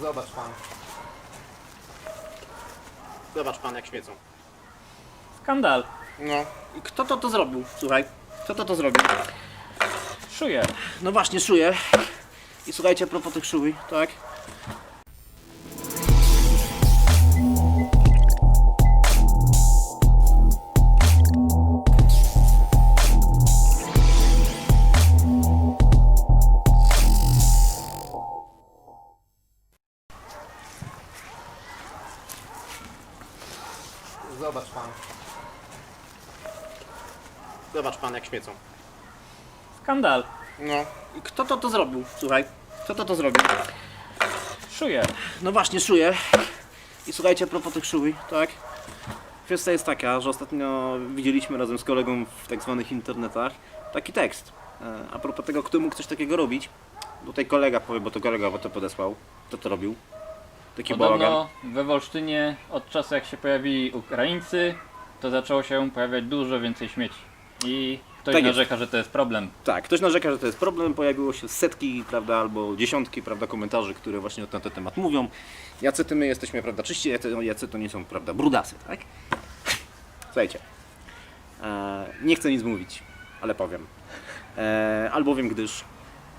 Zobacz pan. Zobacz pan jak świecą. Skandal. No. I kto to to zrobił? Słuchaj. Kto to to zrobił? Szuję. No właśnie, szuję. I słuchajcie, a propos tych szui, tak? Zobacz pan jak świecą. Skandal. No. I kto to to zrobił? Słuchaj. Kto to to zrobił? Szuję. No właśnie, szuję. I słuchajcie, a propos tych szui, tak? Kwestia jest taka, że ostatnio widzieliśmy razem z kolegą w tak zwanych internetach taki tekst. E, A propos tego, kto mógł coś takiego robić. Tutaj kolega powie, bo to kolega bo to podesłał. Kto to robił? Taki bałagan. Podobno we Wolsztynie od czasu jak się pojawili Ukraińcy, to zaczęło się pojawiać dużo więcej śmieci. I ktoś Tak jest. narzeka, że to jest problem. Tak, ktoś narzeka, że to jest problem, pojawiło się setki, prawda, albo dziesiątki, prawda, komentarzy, które właśnie na ten temat mówią. Jacy ty my jesteśmy, prawda, czyści, jacy, jacy to nie są, prawda, brudasy, tak? Słuchajcie, e, nie chcę nic mówić, ale powiem. E, albowiem, gdyż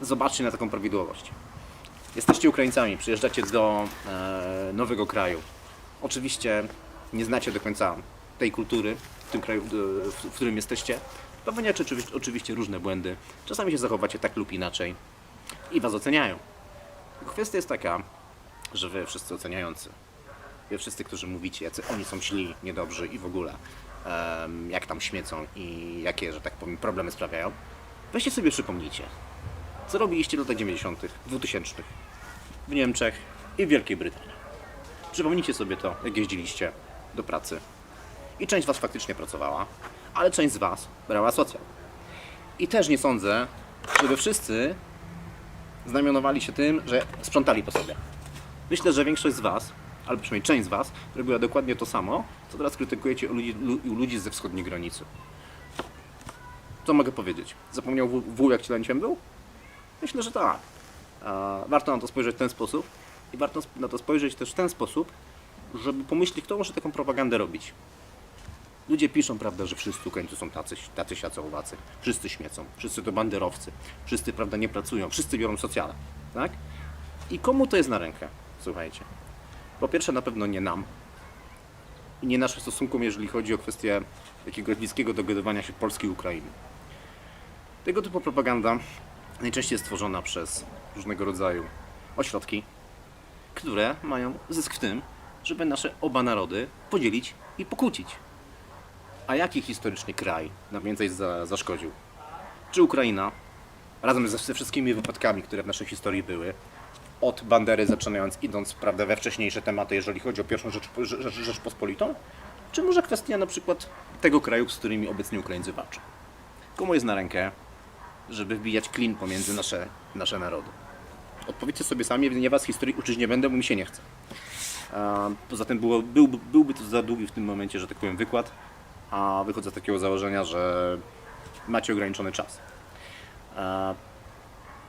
zobaczcie na taką prawidłowość. Jesteście Ukraińcami, przyjeżdżacie do e, nowego kraju. Oczywiście nie znacie do końca tej kultury w tym kraju, w, którym jesteście. Popełniacie oczywiście, oczywiście różne błędy. Czasami się zachowacie tak lub inaczej i was oceniają. Kwestia jest taka, że wy wszyscy oceniający, wy wszyscy, którzy mówicie, jacy oni są źli, niedobrzy i w ogóle, em, jak tam śmiecą i jakie, że tak powiem, problemy sprawiają, weźcie sobie przypomnijcie, co robiliście w latach 90., 2000 w Niemczech i w Wielkiej Brytanii. Przypomnijcie sobie to, jak jeździliście do pracy. I część z Was faktycznie pracowała, ale część z Was brała socjal. I też nie sądzę, żeby wszyscy znamionowali się tym, że sprzątali po sobie. Myślę, że większość z Was, albo przynajmniej część z Was, robiła dokładnie to samo, co teraz krytykujecie u ludzi, lu- u ludzi ze wschodniej granicy. Co mogę powiedzieć? Zapomniał wół, jak cielęciem był? Myślę, że tak. Warto na to spojrzeć w ten sposób i warto na to spojrzeć też w ten sposób, żeby pomyśleć, kto może taką propagandę robić. Ludzie piszą, prawda, że wszyscy Ukraińcy są tacy, tacy siacy. Wszyscy śmiecą, wszyscy to banderowcy, wszyscy, prawda, nie pracują, wszyscy biorą socjale, tak? I komu to jest na rękę? Słuchajcie. Po pierwsze, na pewno nie nam. I nie naszym stosunkom, jeżeli chodzi o kwestię jakiegoś bliskiego dogadywania się Polski i Ukrainy. Tego typu propaganda najczęściej jest stworzona przez różnego rodzaju ośrodki, które mają zysk w tym, żeby nasze oba narody podzielić i pokłócić. A jaki historycznie kraj nam więcej za, zaszkodził? Czy Ukraina, razem ze, wszystkimi wypadkami, które w naszej historii były, od Bandery zaczynając, idąc prawda, we wcześniejsze tematy, jeżeli chodzi o pierwszą Rzecz, Rzecz, Rzeczpospolitą? Czy może kwestia na przykład tego kraju, z którymi obecnie Ukraińcy walczą? Komu jest na rękę, żeby wbijać klin pomiędzy nasze, nasze narody? Odpowiedzcie sobie sami, ja was historii uczyć nie będę, bo mi się nie chce. Poza tym było, byłby, byłby to za długi w tym momencie, że tak powiem, wykład, a wychodzę z takiego założenia, że macie ograniczony czas.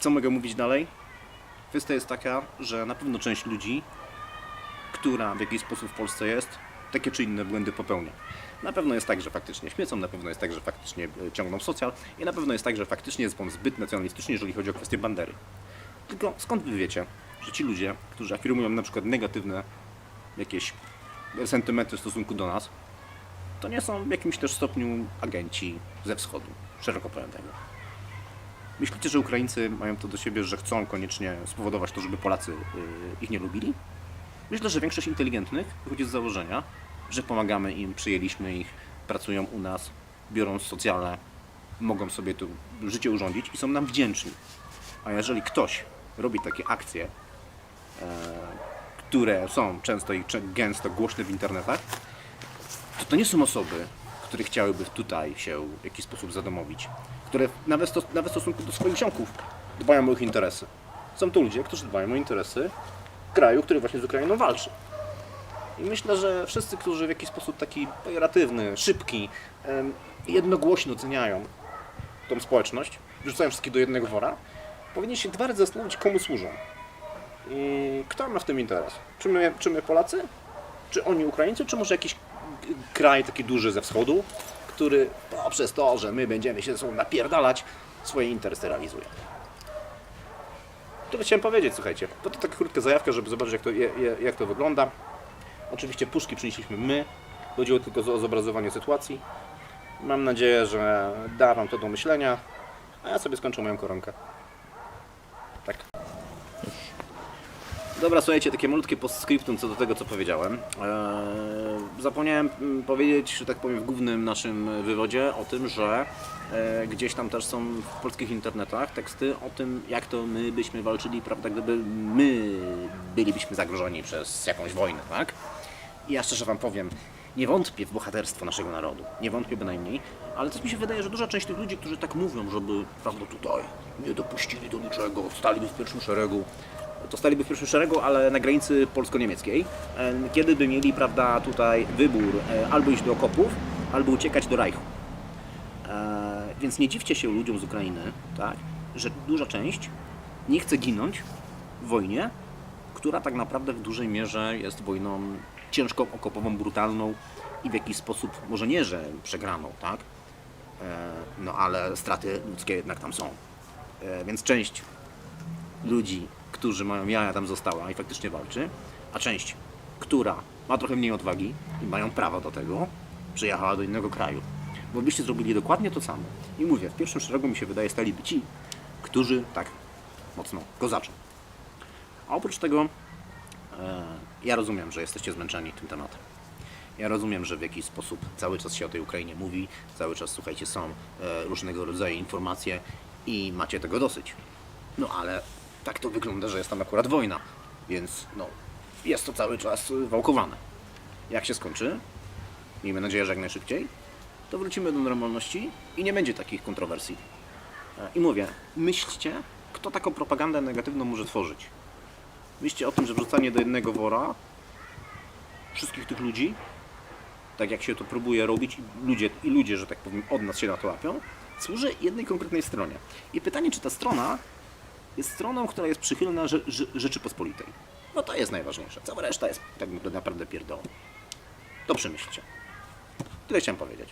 Co mogę mówić dalej? Kwestia jest taka, że na pewno część ludzi, która w jakiś sposób w Polsce jest, takie czy inne błędy popełnia. Na pewno jest tak, że faktycznie śmiecą, na pewno jest tak, że faktycznie e, ciągną socjal i na pewno jest tak, że faktycznie jest on zbyt nacjonalistyczny, jeżeli chodzi o kwestię bandery. Tylko skąd wy wiecie, że ci ludzie, którzy afirmują na przykład negatywne jakieś sentymenty w stosunku do nas, to nie są w jakimś też stopniu agenci ze wschodu, szeroko pojętego. Myślicie, że Ukraińcy mają to do siebie, że chcą koniecznie spowodować to, żeby Polacy y, ich nie lubili? Myślę, że większość inteligentnych wychodzi z założenia, że pomagamy im, przyjęliśmy ich, pracują u nas, biorą socjale, mogą sobie tu życie urządzić i są nam wdzięczni. A jeżeli ktoś robi takie akcje, e, które są często i gęsto głośne w internetach, to nie są osoby, które chciałyby tutaj się w jakiś sposób zadomowić, które nawet, sto, nawet w stosunku do swoich ziomków dbają o ich interesy. Są to ludzie, którzy dbają o interesy kraju, który właśnie z Ukrainą walczy. I myślę, że wszyscy, którzy w jakiś sposób taki pejoratywny, szybki, em, jednogłośnie oceniają tą społeczność, wrzucają wszystkich do jednego wora, powinni się dwa razy zastanowić, komu służą. I kto ma w tym interes? Czy my, czy my Polacy? Czy oni Ukraińcy? Czy może jakiś kraj taki duży ze wschodu, który poprzez to, że my będziemy się ze sobą napierdalać, swoje interesy realizuje? Tyle chciałem powiedzieć, słuchajcie. To, to taka krótka zajawka, żeby zobaczyć, jak to, je- jak to wygląda. Oczywiście puszki przynieśliśmy my. Chodziło tylko o zobrazowanie sytuacji. Mam nadzieję, że da Wam to do myślenia, a ja sobie skończę moją koronkę. Tak. Dobra, słuchajcie, takie malutkie postscriptum co do tego, co powiedziałem. Eee, zapomniałem mm, powiedzieć, że tak powiem, w głównym naszym wywodzie o tym, że e, gdzieś tam też są w polskich internetach teksty o tym, jak to my byśmy walczyli, prawda, gdyby my bylibyśmy zagrożeni przez jakąś wojnę, tak? I ja szczerze Wam powiem, nie wątpię w bohaterstwo naszego narodu, nie wątpię bynajmniej, ale coś mi się wydaje, że duża część tych ludzi, którzy tak mówią, żeby prawda, tutaj nie dopuścili do niczego, staliby w pierwszym szeregu, to staliby w pierwszym szeregu, ale na granicy polsko-niemieckiej, e, kiedy by mieli prawda, tutaj wybór e, albo iść do okopów, albo uciekać do Reichu. E, Więc nie dziwcie się ludziom z Ukrainy, tak, że duża część nie chce ginąć w wojnie, która tak naprawdę w dużej mierze jest wojną ciężką, okopową, brutalną i w jakiś sposób, może nie, że przegraną, tak? No ale straty ludzkie jednak tam są. Więc część ludzi, którzy mają jaja tam została i faktycznie walczy, a część, która ma trochę mniej odwagi i mają prawo do tego, przyjechała do innego kraju. Bo byście zrobili dokładnie to samo. I mówię, w pierwszym szeregu mi się wydaje staliby ci, którzy tak mocno kozaczą. A oprócz tego e, ja rozumiem, że jesteście zmęczeni tym tematem. Ja rozumiem, że w jakiś sposób cały czas się o tej Ukrainie mówi, cały czas, słuchajcie, są e, różnego rodzaju informacje i macie tego dosyć. No ale tak to wygląda, że jest tam akurat wojna, więc no, jest to cały czas y, wałkowane. Jak się skończy, miejmy nadzieję, że jak najszybciej, to wrócimy do normalności i nie będzie takich kontrowersji. E, I mówię, myślcie, kto taką propagandę negatywną może tworzyć. Myślcie o tym, że wrzucanie do jednego wora wszystkich tych ludzi, tak jak się to próbuje robić, i ludzie, i ludzie, że tak powiem, od nas się na to łapią, służy jednej konkretnej stronie. I pytanie, czy ta strona jest stroną, która jest przychylna Rze- Rze- Rzeczypospolitej. No to jest najważniejsze. Cała reszta jest tak naprawdę pierdołą. To przemyślcie. Tyle chciałem powiedzieć.